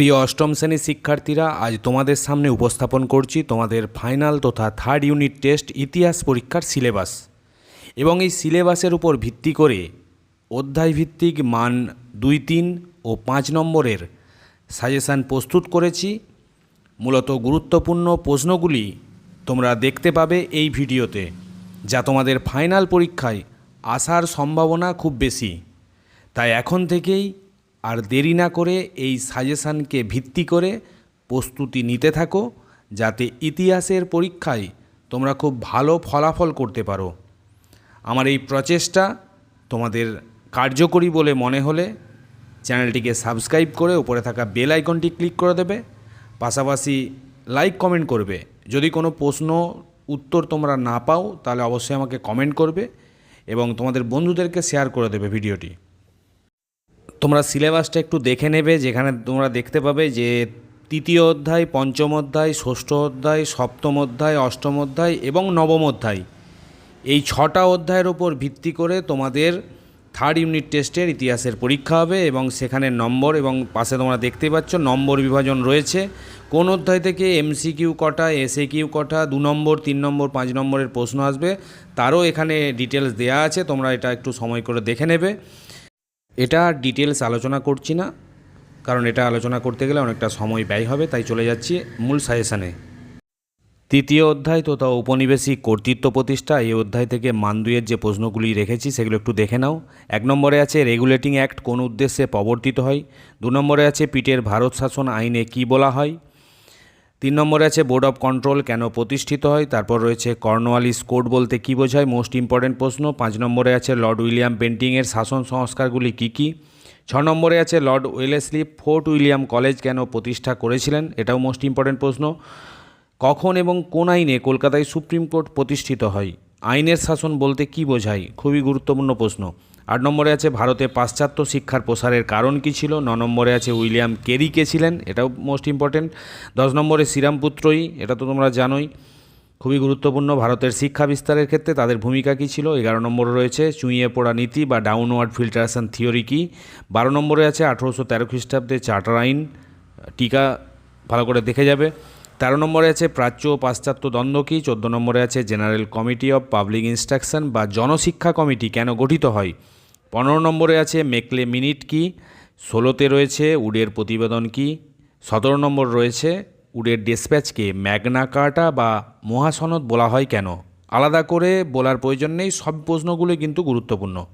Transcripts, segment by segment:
প্রিয় অষ্টম শ্রেণির শিক্ষার্থীরা, আজ তোমাদের সামনে উপস্থাপন করছি তোমাদের ফাইনাল তথা থার্ড ইউনিট টেস্ট ইতিহাস পরীক্ষার সিলেবাস। এবং এই সিলেবাসের উপর ভিত্তি করে অধ্যায় ভিত্তিক মান দুই তিন ও পাঁচ নম্বরের সাজেশান প্রস্তুত করেছি। মূলত গুরুত্বপূর্ণ প্রশ্নগুলি তোমরা দেখতে পাবে এই ভিডিওতে, যা তোমাদের ফাইনাল পরীক্ষায় আসার সম্ভাবনা খুব বেশি। তাই এখন থেকেই আর দেরি না করে এই সাজেশানকে ভিত্তি করে প্রস্তুতি নিতে থাকো, যাতে ইতিহাসের পরীক্ষায় তোমরা খুব ভালো ফলাফল করতে পারো। আমার এই প্রচেষ্টা তোমাদের কার্যকরী বলে মনে হলে চ্যানেলটিকে সাবস্ক্রাইব করে উপরে থাকা বেল আইকনটি ক্লিক করে দেবে। পাশাপাশি লাইক, কমেন্ট করবে। যদি কোনো প্রশ্ন, উত্তর তোমরা না পাও, তাহলে অবশ্যই আমাকে কমেন্ট করবে এবং তোমাদের বন্ধুদেরকে শেয়ার করে দেবে ভিডিওটি। তোমরা সিলেবাসটা একটু দেখে নেবে, যেখানে তোমরা দেখতে পাবে যে তৃতীয় অধ্যায়, পঞ্চম অধ্যায়, ষষ্ঠ অধ্যায়, সপ্তম অধ্যায়, অষ্টম অধ্যায় এবং নবম অধ্যায়। এই ছটা অধ্যায়ের ওপর ভিত্তি করে তোমাদের থার্ড ইউনিট টেস্টের ইতিহাসের পরীক্ষা হবে এবং সেখানে নম্বর এবং পাশে তোমরা দেখতে পাচ্ছ নম্বর বিভাজন রয়েছে। কোন অধ্যায় থেকে এমসিকিউ কটা এসএ কিউ কটা, দু নম্বর, তিন নম্বর, পাঁচ নম্বরের প্রশ্ন আসবে। তারও এখানে ডিটেলস দেয়া আছে, তোমরা এটা একটু সময় করে দেখে নেবে। এটা ডিটেলস আলোচনা করছি না, কারণ এটা আলোচনা করতে গেলে অনেকটা সময় ব্যয় হবে, তাই চলে যাচ্ছি মূল সাজেশানে তৃতীয় অধ্যায় তথা উপনিবেশিক কর্তৃত্ব প্রতিষ্ঠা, এই অধ্যায় থেকে মানদুয়ের যে প্রশ্নগুলি রেখেছি, সেগুলো একটু দেখে নাও। এক নম্বরে আছে রেগুলেটিং অ্যাক্ট কোন উদ্দেশ্যে প্রবর্তিত হয়। দু নম্বরে আছে, পিটের ভারত শাসন আইনে কি বলা হয়। তিন নম্বরে আছে বোর্ড অফ কন্ট্রোল কেন প্রতিষ্ঠিত হয়, তারপর রয়েছে কর্নওয়ালিস কোড বলতে কী বোঝায়, মোস্ট ইম্পর্ট্যান্ট প্রশ্ন। পাঁচ নম্বরে আছে লর্ড উইলিয়াম পেন্টিংয়ের শাসন সংস্কারগুলি কী কী? ছ নম্বরে আছে Lord Wellesley Fort William College কেন প্রতিষ্ঠা করেছিলেন, এটাও মোস্ট ইম্পর্ট্যান্ট প্রশ্ন। কখন এবং কোন আইনে কলকাতায় সুপ্রিম কোর্ট প্রতিষ্ঠিত হয়? আইনের শাসন বলতে কী বোঝায়? খুবই গুরুত্বপূর্ণ প্রশ্ন। আট নম্বরে আছে, ভারতে পাশ্চাত্য শিক্ষার প্রসারের কারণ কী ছিল? ন নম্বরে আছে, উইলিয়াম কেরি কে ছিলেন? এটাও মোস্ট ইম্পর্টেন্ট দশ নম্বরে শ্রীরামপুত্রই এটা তো তোমরা জানোই। খুবই গুরুত্বপূর্ণ ভারতের শিক্ষা বিস্তারের ক্ষেত্রে তাদের ভূমিকা কী ছিল? এগারো নম্বরে রয়েছে, চুঁইয়ে পড়া নীতি বা ডাউনওয়ার্ড ফিল্টারেশন থিওরি কী? বারো নম্বরে আছে, আঠেরোশো তেরো খ্রিস্টাব্দে চার্টার আইন টিকা ভালো করে দেখে যাবে। তেরো নম্বরে আছে প্রাচ্য ও পাশ্চাত্য দ্বন্দ্ব কী? চোদ্দ নম্বরে আছে general committee of public instruction বা জনশিক্ষা কমিটি কেন গঠিত হয়? পনেরো নম্বরে আছে মেকলে মিনিট কি? ষোলোতে রয়েছে উডের প্রতিবেদন কি? সতেরো নম্বর রয়েছে উডের ডিসপ্যাচকে ম্যাগনা কার্টা বা মহাসনদ বলা হয় কেন? আলাদা করে বলার প্রয়োজন নেই, সব প্রশ্নগুলোই কিন্তু গুরুত্বপূর্ণ।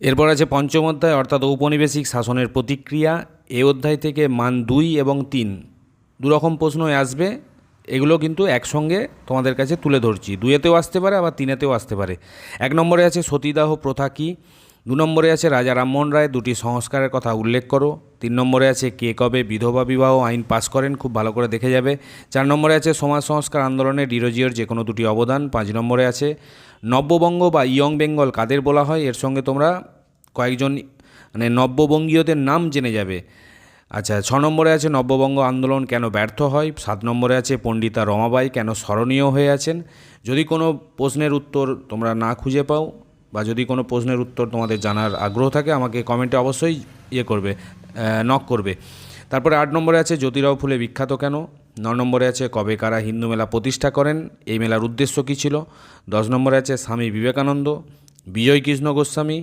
এরপর আছে পঞ্চম অধ্যায়, অর্থাৎ ঔপনিবেশিক শাসনের প্রতিক্রিয়া। এ অধ্যায় থেকে মান দুই এবং তিন। দুরকম প্রশ্ন আসবে। এগুলো কিন্তু একসঙ্গে তোমাদের কাছে তুলে ধরছি। দুয়েতেও আসতে পারে, আবার তিনেতেও আসতে পারে। এক নম্বরে আছে সতীদাহ প্রথা কী? দু নম্বরে আছে রাজা রামমোহন রায় দুটি সংস্কারের কথা উল্লেখ করো। তিন নম্বরে আছে কে কবে বিধবা বিবাহ আইন পাস করেন, খুব ভালো করে দেখে যাবে। চার নম্বরে আছে সমাজ সংস্কার আন্দোলনে ডিরোজিওর যে কোনো দুটি অবদান। পাঁচ নম্বরে আছে নব্যবঙ্গ বা ইয়ং বেঙ্গল কাদের বলা হয়? এর সঙ্গে তোমরা কয়েকজন মানে নব্যবঙ্গীয়দের নাম জেনে যাবে। আচ্ছা ছ নম্বরে আছে নব্যবঙ্গ আন্দোলন কেন ব্যর্থ হয়? সাত নম্বরে আছে পণ্ডিতা রমাবাই কেন স্মরণীয় হয়ে আছেন? যদি কোনো প্রশ্নের উত্তর তোমরা না খুঁজে পাও বা যদি কোনো প্রশ্নের উত্তর তোমাদের জানার আগ্রহ থাকে, আমাকে কমেন্টে অবশ্যই ইয়ে করবে নক করবে। তারপরে আট নম্বরে আছে জ্যোতিরাও ফুলে বিখ্যাত কেন? ন নম্বরে আছে কবে কারা হিন্দু মেলা প্রতিষ্ঠা করেন? এই মেলার উদ্দেশ্য কী ছিল? দশ নম্বরে আছে স্বামী বিবেকানন্দ, বিজয় কৃষ্ণ গোস্বামী।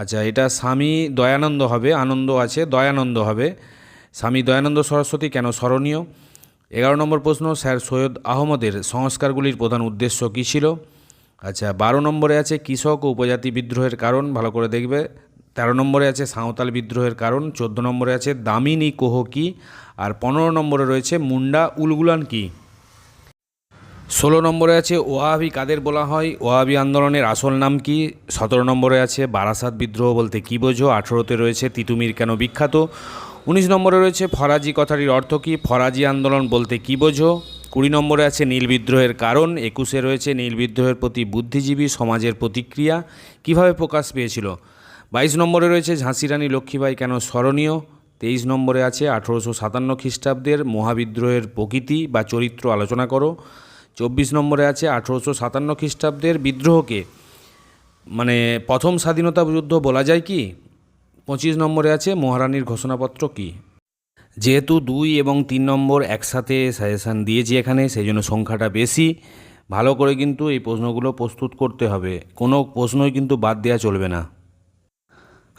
আচ্ছা এটা স্বামী দয়ানন্দ হবে, আনন্দ আছে, দয়ানন্দ হবে। স্বামী দয়ানন্দ সরস্বতী কেন স্মরণীয়? এগারো নম্বর প্রশ্ন, স্যার সৈয়দ আহমদের সংস্কারগুলির প্রধান উদ্দেশ্য কী ছিল? আচ্ছা বারো নম্বরে আছে কৃষক ও উপজাতি বিদ্রোহের কারণ, ভালো করে দেখবে। তেরো নম্বরে আছে সাঁওতাল বিদ্রোহের কারণ, চোদ্দ নম্বরে আছে দামিনী কোহ কি, আর পনেরো নম্বরে রয়েছে মুন্ডা উলগুলান কি। ষোলো নম্বরে আছে ওয়াহাবি কাদের বলা হয়, ওয়াহাবি আন্দোলনের আসল নাম কি? সতেরো নম্বরে আছে বারাসাত বিদ্রোহ বলতে কী বোঝো? আঠেরোতে রয়েছে তিতুমির কেন বিখ্যাত? উনিশ নম্বরে রয়েছে ফরাজি কথাটির অর্থ কী? ফরাজি আন্দোলন বলতে কী বোঝো? কুড়ি নম্বরে আছে নীল বিদ্রোহের কারণ, একুশে রয়েছে নীল বিদ্রোহের প্রতি বুদ্ধিজীবী সমাজের প্রতিক্রিয়া, কীভাবে প্রকাশ পেয়েছিল? বাইশ নম্বরে রয়েছে ঝাঁসি রানী লক্ষ্মীবাই কেন স্মরণীয়? তেইশ নম্বরে আছে আঠেরোশো সাতান্ন খ্রিস্টাব্দের মহাবিদ্রোহের প্রকৃতি বা চরিত্র আলোচনা করো। চব্বিশ নম্বরে আছে আঠেরোশো সাতান্ন খ্রিস্টাব্দের বিদ্রোহকে। মানে প্রথম স্বাধীনতা যুদ্ধ বলা যায় কি? পঁচিশ নম্বরে আছে মহারানীর ঘোষণাপত্র কী? যেহেতু দুই এবং তিন নম্বর একসাথে সাজেশান দিয়েছি এখানে সেই জন্য সংখ্যাটা বেশি। ভালো করে কিন্তু এই প্রশ্নগুলো প্রস্তুত করতে হবে। কোনো প্রশ্নই কিন্তু বাদ দেওয়া চলবে না।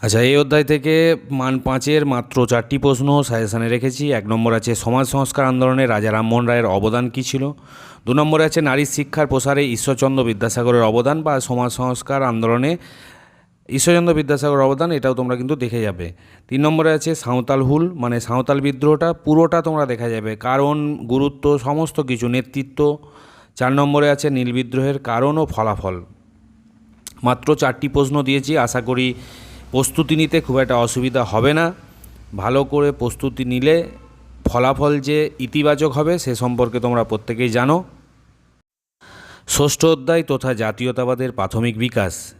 আচ্ছা এই অধ্যায় থেকে মান পাঁচের মাত্র চারটি প্রশ্ন সাজেশানে রেখেছি। এক নম্বর আছে সমাজ সংস্কার আন্দোলনে রাজা রামমোহন রায়ের অবদান কী ছিল? দু নম্বরে আছে নারীর শিক্ষার প্রসারে ঈশ্বরচন্দ্র বিদ্যাসাগরের অবদান বা সমাজ সংস্কার আন্দোলনে ঈশ্বরচন্দ্র বিদ্যাসাগর অবদান, এটাও তোমরা কিন্তু দেখে যাবে। তিন নম্বরে আছে সাঁওতাল হুল মানে সাঁওতাল বিদ্রোহটা পুরোটা তোমরা দেখা যাবে। কারণ, গুরুত্ব, সমস্ত কিছু, নেতৃত্ব। চার নম্বরে আছে নীল বিদ্রোহের কারণ ও ফলাফল। মাত্র চারটি প্রশ্ন দিয়েছি, আশা করি প্রস্তুতি নিতে খুব একটা অসুবিধা হবে না। ভালো করে প্রস্তুতি নিলে ফলাফল যে ইতিবাচক হবে, সে সম্পর্কে তোমরা প্রত্যেকেই জানো। ষষ্ঠ অধ্যায়, তথা জাতীয়তাবাদের প্রাথমিক বিকাশ।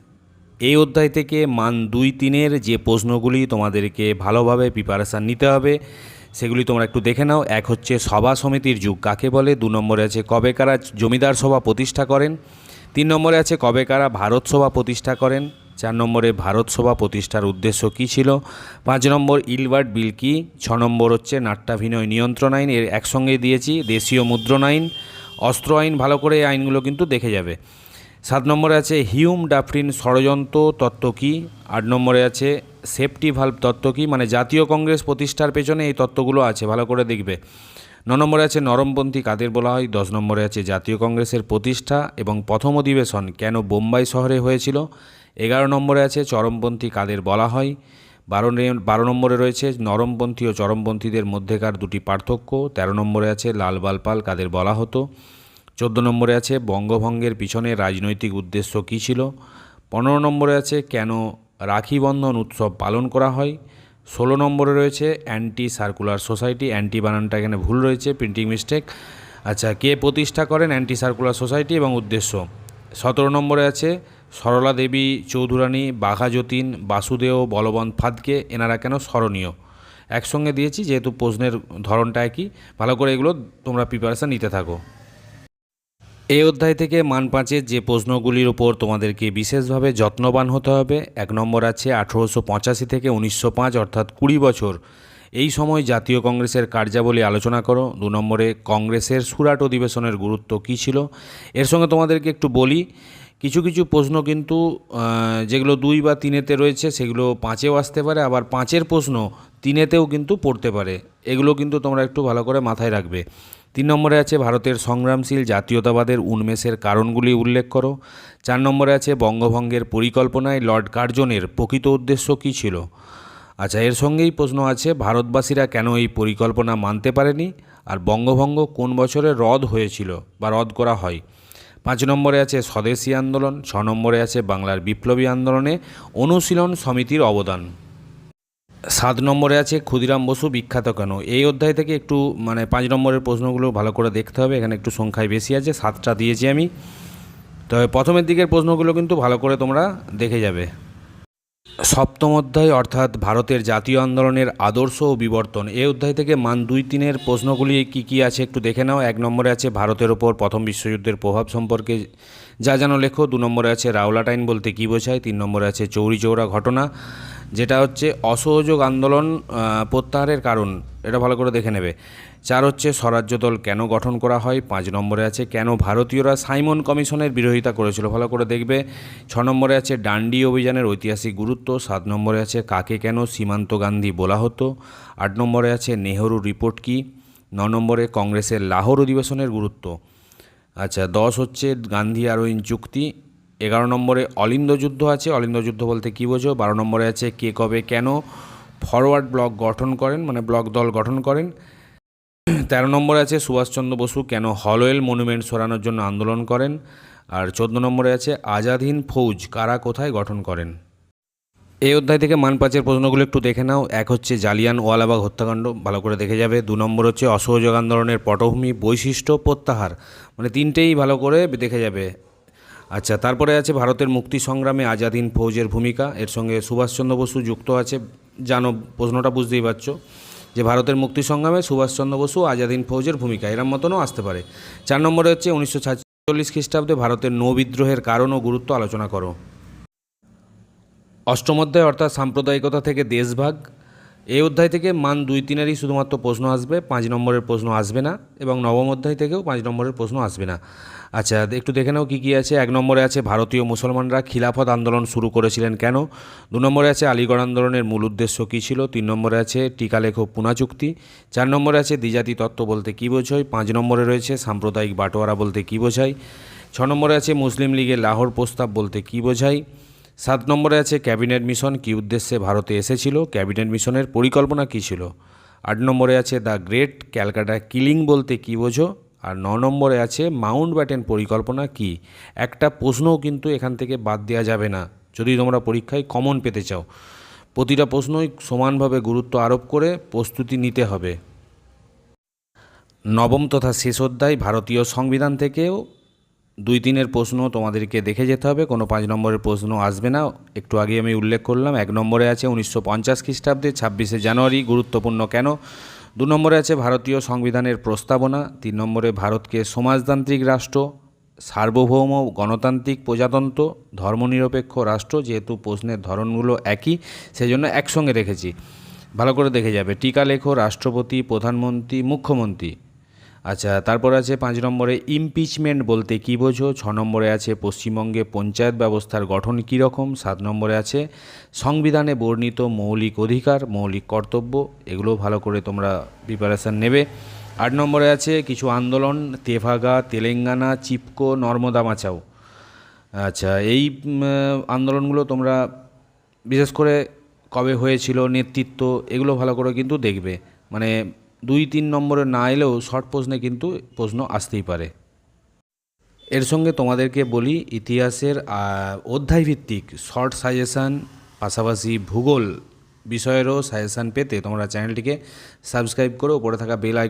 এই অধ্যায় থেকে মান দুই তিনের যে প্রশ্নগুলি তোমাদেরকে ভালোভাবে প্রিপারেশান নিতে হবে, সেগুলি তোমরা একটু দেখে নাও। এক হচ্ছে সভা সমিতির যুগ, কাকে বলে? দু নম্বরে আছে কবে কারা জমিদার সভা প্রতিষ্ঠা করেন? তিন নম্বরে আছে কবে কারা ভারত সভা প্রতিষ্ঠা করেন? চার নম্বরে ভারত সভা প্রতিষ্ঠার উদ্দেশ্য কী ছিল? পাঁচ নম্বর ইলবার্ট বিল কি ছ নম্বর হচ্ছে নাট্যাভিনয় নিয়ন্ত্রণ আইন, এর একসঙ্গে দিয়েছি, দেশীয় মুদ্রণ আইন, অস্ত্র আইন, ভালো করে এই আইনগুলো কিন্তু দেখে যাবে। সাত নম্বরে আছে হিউম ডাফরিন ষড়যন্ত্র তত্ত্ব কী? আট নম্বরে আছে সেফটি ভাল্ব তত্ত্ব কী? মানে জাতীয় কংগ্রেস প্রতিষ্ঠার পেছনে এই তত্ত্বগুলো আছে, ভালো করে দেখবে। ন নম্বরে আছে নরমপন্থী কাদের বলা হয়? দশ নম্বরে আছে জাতীয় কংগ্রেসের প্রতিষ্ঠা এবং প্রথম অধিবেশন কেন বোম্বাই শহরে হয়েছিল? এগারো নম্বরে আছে চরমপন্থী কাদের বলা হয়? বারো বারো নম্বরে রয়েছে নরমপন্থী ও চরমপন্থীদের মধ্যেকার দুটি পার্থক্য। তেরো নম্বরে আছে লাল বালপাল কাদের বলা হতো? চোদ্দ নম্বরে আছে বঙ্গভঙ্গের পিছনে রাজনৈতিক উদ্দেশ্য কী ছিল? পনেরো নম্বরে আছে কেন রাখি বন্ধন উৎসব পালন করা হয়? ষোলো নম্বরে রয়েছে অ্যান্টি সার্কুলার সোসাইটি অ্যান্টি বানানটা এখানে ভুল রয়েছে, প্রিন্টিং মিস্টেক। আচ্ছা কে প্রতিষ্ঠা করেন অ্যান্টি সার্কুলার সোসাইটি এবং উদ্দেশ্য? সতেরো নম্বরে আছে সরলা দেবী চৌধুরানী, বাঘা যতীন, বাসুদেও, বলবন্ত ফাদকে, এনারা কেন স্মরণীয়? একসঙ্গে দিয়েছি, যেহেতু প্রশ্নের ধরনটা একই। ভালো করে এগুলো তোমরা প্রিপারেশান নিতে থাকো। এই অধ্যায় থেকে মান পাঁচের যে প্রশ্নগুলির ওপর তোমাদেরকে বিশেষভাবে যত্নবান হতে হবে, এক নম্বর আছে আঠেরোশো পঁচাশি থেকে উনিশশো পাঁচ, অর্থাৎ কুড়ি বছর। এই সময় জাতীয় কংগ্রেসের কার্যাবলী আলোচনা করো। দু নম্বরে, কংগ্রেসের সুরাট অধিবেশনের গুরুত্ব কী ছিল? এর সঙ্গে তোমাদেরকে একটু বলি, কিছু কিছু প্রশ্ন কিন্তু যেগুলো দুই বা তিনেতে রয়েছে, সেগুলো পাঁচেও আসতে পারে, আবার পাঁচের প্রশ্ন তিনেতেও কিন্তু পড়তে পারে। এগুলো কিন্তু তোমরা একটু ভালো করে মাথায় রাখবে। তিন নম্বরে আছে ভারতের সংগ্রামশীল জাতীয়তাবাদের উন্মেষের কারণগুলি উল্লেখ করো। চার নম্বরে আছে বঙ্গভঙ্গের পরিকল্পনায় লর্ড কার্জনের প্রকৃত উদ্দেশ্য কী ছিল? আচ্ছা এর সঙ্গেই প্রশ্ন আছে, ভারতবাসীরা কেন এই পরিকল্পনা মানতে পারেনি? আর বঙ্গভঙ্গ কোন বছরে রদ হয়েছিল বা রদ করা হয়? পাঁচ নম্বরে আছে স্বদেশী আন্দোলন, ছ নম্বরে আছে বাংলার বিপ্লবী আন্দোলনে অনুশীলন সমিতির অবদান। সাত নম্বরে আছে ক্ষুদিরাম বসু, বিখ্যাত কেন? এই অধ্যায় থেকে একটু মানে পাঁচ নম্বরের প্রশ্নগুলো ভালো করে দেখতে হবে, এখানে একটু সংখ্যায় বেশি আছে, সাতটা দিয়েছি আমি। তবে প্রথমের দিকের প্রশ্নগুলো কিন্তু ভালো করে তোমরা দেখে যাবে। সপ্তম অধ্যায় অর্থাৎ ভারতের জাতীয় আন্দোলনের আদর্শ ও বিবর্তন। এই অধ্যায় থেকে মান দুই তিনের প্রশ্নগুলি কি কি আছে একটু দেখে নাও। এক নম্বরে আছে ভারতের ওপর প্রথম বিশ্বযুদ্ধের প্রভাব সম্পর্কে যা যেন লেখো। দু নম্বরে আছে রাওলাট আইন বলতে কী বোঝায়। তিন নম্বরে আছে চৌরি চৌরা ঘটনা। যেটা হচ্ছে অসহযোগ আন্দোলন প্রত্যাহারের কারণ, এটা ভালো করে দেখে নেবে। চার হচ্ছে স্বরাজ্য দল কেন গঠন করা হয়, পাঁচ নম্বরে আছে কেন ভারতীয়রা সাইমন কমিশনের বিরোধিতা করেছিল, ভালো করে দেখবে। ছ নম্বরে আছে ডান্ডি অভিযানের ঐতিহাসিক গুরুত্ব, সাত নম্বরে আছে কাকে কেন সীমান্ত গান্ধী বলা হতো, আট নম্বরে আছে নেহরু রিপোর্ট কি, ন নম্বরে কংগ্রেসের লাহোর অধিবেশনের গুরুত্ব। আচ্ছা দশ হচ্ছে গান্ধী আরোইন চুক্তি এগারো নম্বরে অলিন্দ যুদ্ধ আছে। অলিন্দ যুদ্ধ বলতে কী বোঝো? বারো নম্বরে আছে কে কবে কেন ফরওয়ার্ড ব্লক গঠন করেন মানে ব্লক দল গঠন করেন। তেরো নম্বরে আছে সুভাষচন্দ্র বসু কেন হলওয়েল মনুমেন্ট সরানোর জন্য আন্দোলন করেন। আর চোদ্দ নম্বরে আছে আজাদহিন ফৌজ কারা কোথায় গঠন করেন। এই অধ্যায় থেকে মান পাঁচের প্রশ্নগুলো একটু দেখে নাও। এক হচ্ছে জালিয়ান ওয়ালাবাগ হত্যাকাণ্ড, ভালো করে দেখে যাবে। দু নম্বর হচ্ছে অসহযোগ আন্দোলনের পটভূমি বৈশিষ্ট্য প্রত্যাহার মানে তিনটেই ভালো করে দেখে যাবে। আচ্ছা তারপরে আছে ভারতের মুক্তি সংগ্রামে আজাদিন ফৌজের ভূমিকা। এর সঙ্গে সুভাষচন্দ্র বসু যুক্ত আছে। জানো, প্রশ্নটা বুঝতেই পারছ যে ভারতের মুক্তি সংগ্রামে সুভাষচন্দ্র বসু আজাদিন ফৌজের ভূমিকা এরম মতনও আসতে পারে। চার নম্বরে হচ্ছে উনিশশো সাতচল্লিশ খ্রিস্টাব্দে ভারতের নৌ বিদ্রোহের কারণ ও গুরুত্ব আলোচনা করো। অষ্টম অধ্যায় অর্থাৎ সাম্প্রদায়িকতা থেকে দেশভাগ। এই অধ্যায় থেকে মান দুই তিনেরই শুধুমাত্র প্রশ্ন আসবে, পাঁচ নম্বরের প্রশ্ন আসবে না এবং নবম অধ্যায় থেকেও পাঁচ নম্বরের প্রশ্ন আসবে না। আচ্ছা একটু দেখে নাও কী কী আছে। এক নম্বরে আছে, ভারতীয় মুসলমানরা খিলাফত আন্দোলন শুরু করেছিলেন কেন? দু নম্বরে আছে, আলিগড় আন্দোলনের মূল উদ্দেশ্য কী ছিল? তিন নম্বরে আছে, টিকালেখ পুনা চুক্তি। চার নম্বরে আছে, দ্বিজাতি তত্ত্ব বলতে কী বোঝায়? পাঁচ নম্বরে রয়েছে, সাম্প্রদায়িক বাটোয়ারা বলতে কী বোঝায়? ছ নম্বরে আছে, মুসলিম লীগের লাহোর প্রস্তাব বলতে কী বোঝায়? সাত নম্বরে আছে, ক্যাবিনেট মিশন কী উদ্দেশ্যে ভারতে এসেছিল? ক্যাবিনেট মিশনের পরিকল্পনা কী ছিল? আট নম্বরে আছে, দ্য গ্রেট ক্যালকাটা কিলিং বলতে কী বোঝো? আর ন নম্বরে আছে, মাউন্ট ব্যাটেন পরিকল্পনা কি? একটা প্রশ্নও কিন্তু এখান থেকে বাদ দেওয়া যাবে না, যদি তোমরা পরীক্ষায় কমন পেতে চাও। প্রতিটা প্রশ্নই সমানভাবে গুরুত্ব আরোপ করে প্রস্তুতি নিতে হবে। নবম তথা শেষ অধ্যায়, ভারতীয় সংবিধান থেকেও দুই তিনের প্রশ্ন তোমাদেরকে দেখে যেতে হবে। কোনো পাঁচ নম্বরের প্রশ্ন আসবে না। একটু আগে আমি উল্লেখ করলাম, এক নম্বরে আছে উনিশশো পঞ্চাশ খ্রিস্টাব্দে ছাব্বিশে জানুয়ারি, গুরুত্বপূর্ণ কেন? দু নম্বরে আছে ভারতীয় সংবিধানের প্রস্তাবনা, তিন নম্বরে ভারতকে সমাজতান্ত্রিক রাষ্ট্র, সার্বভৌম গণতান্ত্রিক প্রজাতন্ত্র, ধর্মনিরপেক্ষ রাষ্ট্র, যেহেতু প্রশ্নের ধরনগুলো একই, সেজন্য একসঙ্গে রেখেছি। ভালো করে দেখে যাবে। টিকা লেখো রাষ্ট্রপতি, প্রধানমন্ত্রী, মুখ্যমন্ত্রী। আচ্ছা তারপর আছে পাঁচ নম্বরে ইমপিচমেন্ট বলতে কী বোঝো? ছ নম্বরে আছে পশ্চিমবঙ্গে পঞ্চায়েত ব্যবস্থার গঠন কী রকম? সাত নম্বরে আছে সংবিধানে বর্ণিত মৌলিক অধিকার, মৌলিক কর্তব্য, এগুলো ভালো করে তোমরা প্রিপারেশান নেবে। আট নম্বরে আছে কিছু আন্দোলন, তেভাগা, তেলেঙ্গানা, চিপকো, নর্মদা, মাচাও। আচ্ছা এই আন্দোলনগুলো তোমরা বিশেষ করে কবে হয়েছিল, নেতৃত্ব, এগুলো ভালো করে কিন্তু দেখবে। মানে দুই তিন নম্বরে না এলেও শর্ট প্রশ্নে কিন্তু প্রশ্ন আসতেই পারে। এর সঙ্গে তোমাদেরকে বলি, ইতিহাসের অধ্যায়ভিত্তিক শর্ট সাজেশান, পাশাপাশি ভূগোল বিষয়েরও সাজেশান পেতে তোমরা চ্যানেলটিকে সাবস্ক্রাইব করে উপরে থাকা বেল আইকন